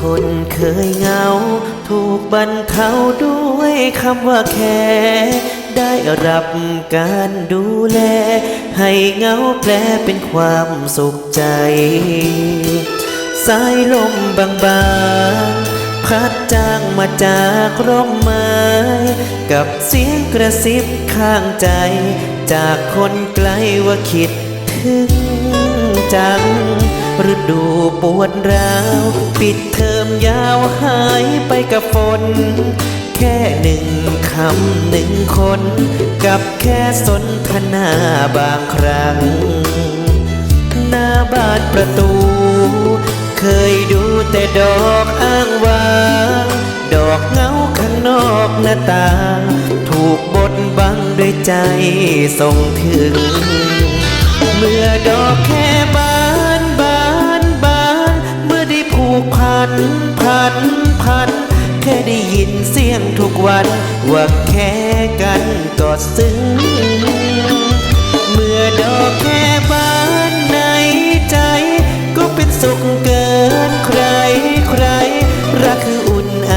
คนเคยเหงา ถูกบรรเทาด้วยคำว่าแค่ ได้รับการดูแล ให้เหงาแปลเป็นความสุขใจ สายลมบางๆ พัดจางมาจากร่มไม้ กับเสียงกระซิบข้างใจ จากคนไกลว่าคิดถึงจัง ฤดูปวดร้าว ปิดเทอมยาวหายไปกับฝน แค่หนึ่งคำหนึ่งคน กับแค่สนทนาบางครั้ง หน้าบ้านประตู เคยดูแต่ดอกอ้างว้างดอกเงาข้างนอกหน้าตา ถูกบดบังด้วยใจส่งถึง เมื่อดอกแค่บา ว่าแค่กันก็ซึ้ง เมื่อดอกแค่บานในใจ ก็เป็นสุขเกินใครใคร รักคืออุ่นไอ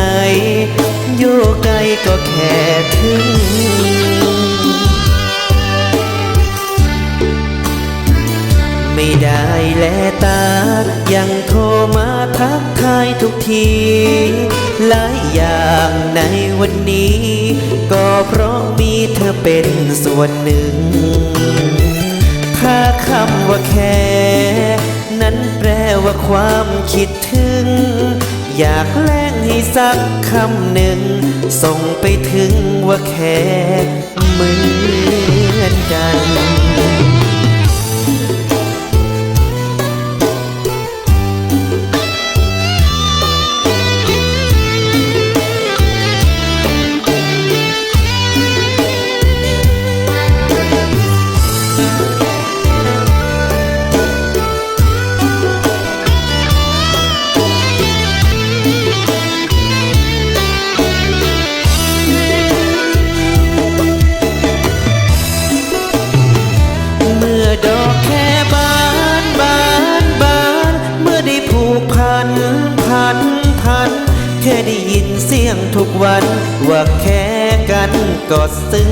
อยู่ไกลก็แค่ถึงไม่ได้แลตา ยังโทรมาทักทายทุกที หลายอย่างในวันนี้ เพราะมีเธอเป็นส่วนหนึ่ง ถ้าคำว่าแค่ นั้นแปลว่าความคิดถึง อยากแลงให้สักคำหนึ่ง ส่งไปถึงว่าแค่เหมือ เสียงทุกวันว่าแค่กันก็ซึ้ง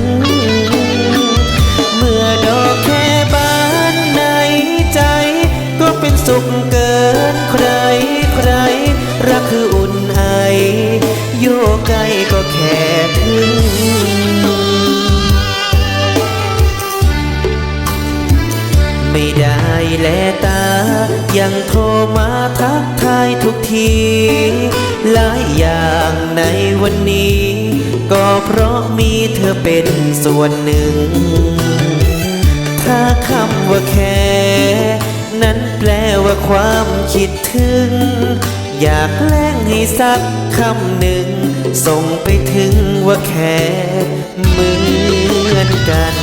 เมื่อดอกแค่บานในใจ ก็เป็นสุขเกินใครใคร รักคืออุ่นไอโยกไกลก็แค่ถึงไม่ได้แลตา ยังโทรมาทักทายทุกที หลายอย่าง ในวันนี้ ก็เพราะมีเธอเป็นส่วนหนึ่ง ถ้าคำว่าแค่ นั้นแปลว่าความคิดถึง อยากแลงให้สักคำหนึ่ง ส่งไปถึงว่าแค่เหมือนกัน